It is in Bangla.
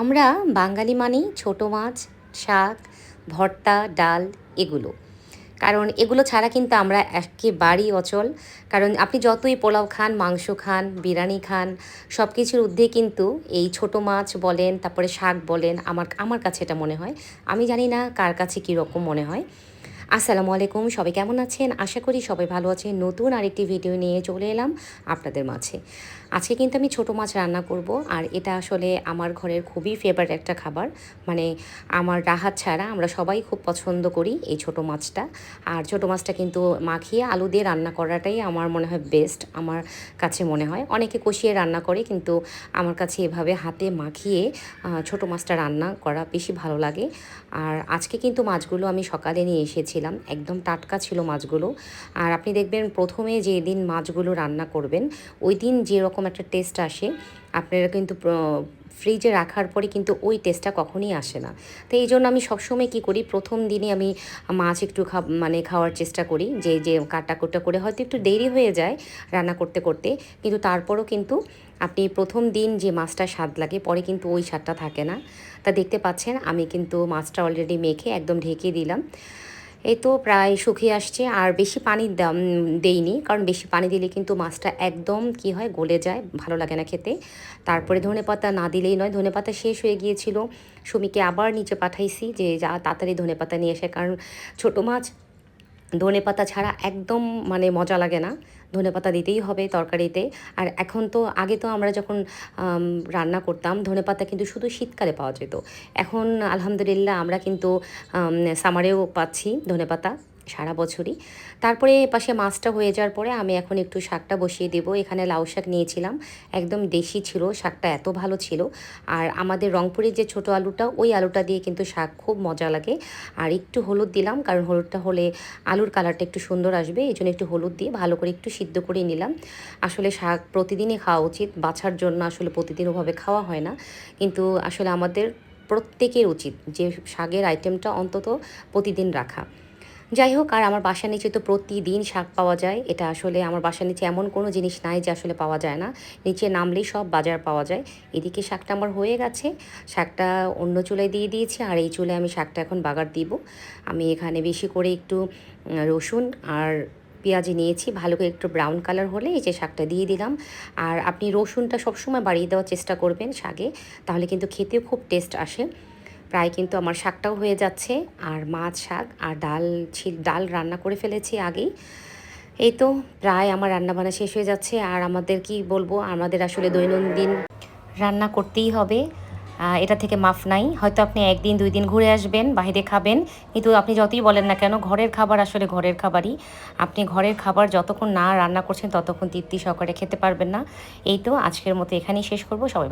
আমরা বাঙালি মানেই ছোটো মাছ, শাক, ভর্তা, ডাল এগুলো। কারণ এগুলো ছাড়া কিন্তু আমরা একেবারেই অচল। কারণ আপনি যতই পোলাও খান, মাংস খান, বিরিয়ানি খান সব কিছুর ঊর্ধ্বে কিন্তু এই ছোট মাছ বলেন, তারপরে শাক বলেন, আমার আমার কাছে এটা মনে হয়। আমি জানি না কার কাছে কীরকম মনে হয়। আসসালামু আলাইকুম, সবাই কেমন আছেন? আশা করি সবাই ভালো আছেন। নতুন আরেকটি ভিডিও নিয়ে চলে এলাম আপনাদের মাঝে। আজকে কিন্তু আমি ছোটো মাছ রান্না করব আর এটা আসলে আমার ঘরের খুবই ফেভারিট একটা খাবার। মানে আমার রাহাত ছাড়া আমরা সবাই খুব পছন্দ করি এই ছোটো মাছটা। আর ছোটো মাছটা কিন্তু মাখিয়ে আলু দিয়ে রান্না করাটাই আমার মনে হয় বেস্ট আমার কাছে মনে হয়। অনেকে কষিয়ে রান্না করে, কিন্তু আমার কাছে এভাবে হাতে মাখিয়ে ছোটো মাছটা রান্না করা বেশি ভালো লাগে। আর আজকে কিন্তু মাছগুলো আমি সকালে নিয়ে এসেছিলাম একদম টাটকা ছিল মাছগুলো। আর আপনি দেখবেন প্রথমে যে দিন মাছগুলো রান্না করবেন, ওই দিন যেরকম একটা টেস্ট আসে, আপনারা কিন্তু ফ্রিজে রাখার পরে কিন্তু ওই টেস্টটা কখনই আসে না। তো এই জন্য আমি সবসময় কী করি, প্রথম দিনই আমি মাছ একটু খা মানে খাওয়ার চেষ্টা করি, যে যে কাটা কুটা করে হয়তো একটু দেরি হয়ে যায় রান্না করতে করতে। কিন্তু তারপরও কিন্তু আপনি প্রথম দিন যে মাছটা স্বাদ লাগে, পরে কিন্তু ওই স্বাদটা থাকে না। তা দেখতে পাচ্ছেন, আমি কিন্তু মাছটা অলরেডি মেখে একদম ঢেকে দিলাম। এই তো প্রায় শুকিয়ে আসছে, আর বেশি পানি দেইনি। কারণ বেশি পানি দিলে কিন্তু মাছটা একদম কি হয়, গলে যায়, ভালো লাগে না খেতে। তারপরে ধনে পাতা না দিলেই নয়, ধনে পাতা শেষ হয়ে গিয়েছিল। সুমিকে আবার নিচে পাঠাইছি যে, যা, তাড়াতাড়ি ধনে পাতা নিয়ে এসে কারণ ছোটো মাছ ধনে পাতা ছাড়া একদম মানে মজা লাগে না। ধনে পাতা দিতেই হবে তরকারিতে। আর এখন তো, আগে তো আমরা যখন রান্না করতাম ধনে পাতা কিন্তু শুধু শীতকালে পাওয়া যেত। এখন আলহামদুলিল্লাহ আমরা কিন্তু সামারেও পাচ্ছি ধনে পাতা সারা বছরই। তারপরে পাশে মাছটা হয়ে যাওয়ার পরে আমি এখন একটু শাকটা বসিয়ে দেব। এখানে লাউ শাক নিয়েছিলাম, একদম দেশি ছিল, শাকটা এত ভালো ছিল। আর আমাদের রংপুরের যে ছোট আলুটা, ওই আলুটা দিয়ে কিন্তু শাক খুব মজা লাগে। আর একটু হলুদ দিলাম, কারণ হলুদটা হলে আলুর কালারটা একটু সুন্দর আসবে, এই জন্য একটু হলুদ দিয়ে ভালো করে একটু সিদ্ধ করে নিলাম। আসলে শাক প্রতিদিনই খাওয়া উচিত, বাছার জন্য আসলে প্রতিদিন ওভাবে খাওয়া হয় না। কিন্তু আসলে আমাদের প্রত্যেকের উচিত যে শাকের আইটেমটা অন্তত প্রতিদিন রাখা। যাই হোক আর আমার বাসার নিচে তো প্রতিদিন শাক পাওয়া যায়। এটা আসলে আমার বাসার নিচে এমন কোনো জিনিস নাই যে আসলে পাওয়া যায় না। নিচে নামলেই সব বাজার পাওয়া যায়। এদিকে শাকটা আমার হয়ে গেছে। শাকটা অন্য চুলায় দিয়ে দিয়েছি, আর এই চুলে আমি শাকটা এখন বাগার দিব। আমি এখানে বেশি করে একটু রসুন আর পেঁয়াজি নিয়েছি। ভালো করে একটু ব্রাউন কালার হলে এই যে শাকটা দিয়ে দিলাম। আর আপনি রসুনটা সবসময় বাড়িয়ে দেওয়ার চেষ্টা করবেন শাকে। তাহলে কিন্তু খেতেও খুব টেস্ট আসে। প্রায় কিন্তু আমার শাকটাও হয়ে যাচ্ছে, আর মাছ শাক, আর ডাল ছিল ডাল রান্না করে ফেলেছি আগেই। এই তো প্রায় আমার রান্নাবান্না শেষ হয়ে যাচ্ছে, আর আমাদের কি বলব, আমাদের আসলে দৈনন্দিন রান্না করতেই হবে। এটা থেকে মাফ নাই, হয়তো আপনি একদিন, দুই দিন ঘুরে আসবেন, বাইরে খাবেন, কিন্তু আপনি যতই বলেন না কেন, ঘরের খাবার আসলে ঘরের খাবারই। আপনি ঘরের খাবার যতক্ষণ না রান্না করছেন, ততক্ষণ তৃপ্তি সহকারে খেতে পারবেন না। এই তো আজকের মতো এখানেই শেষ করব, সবাই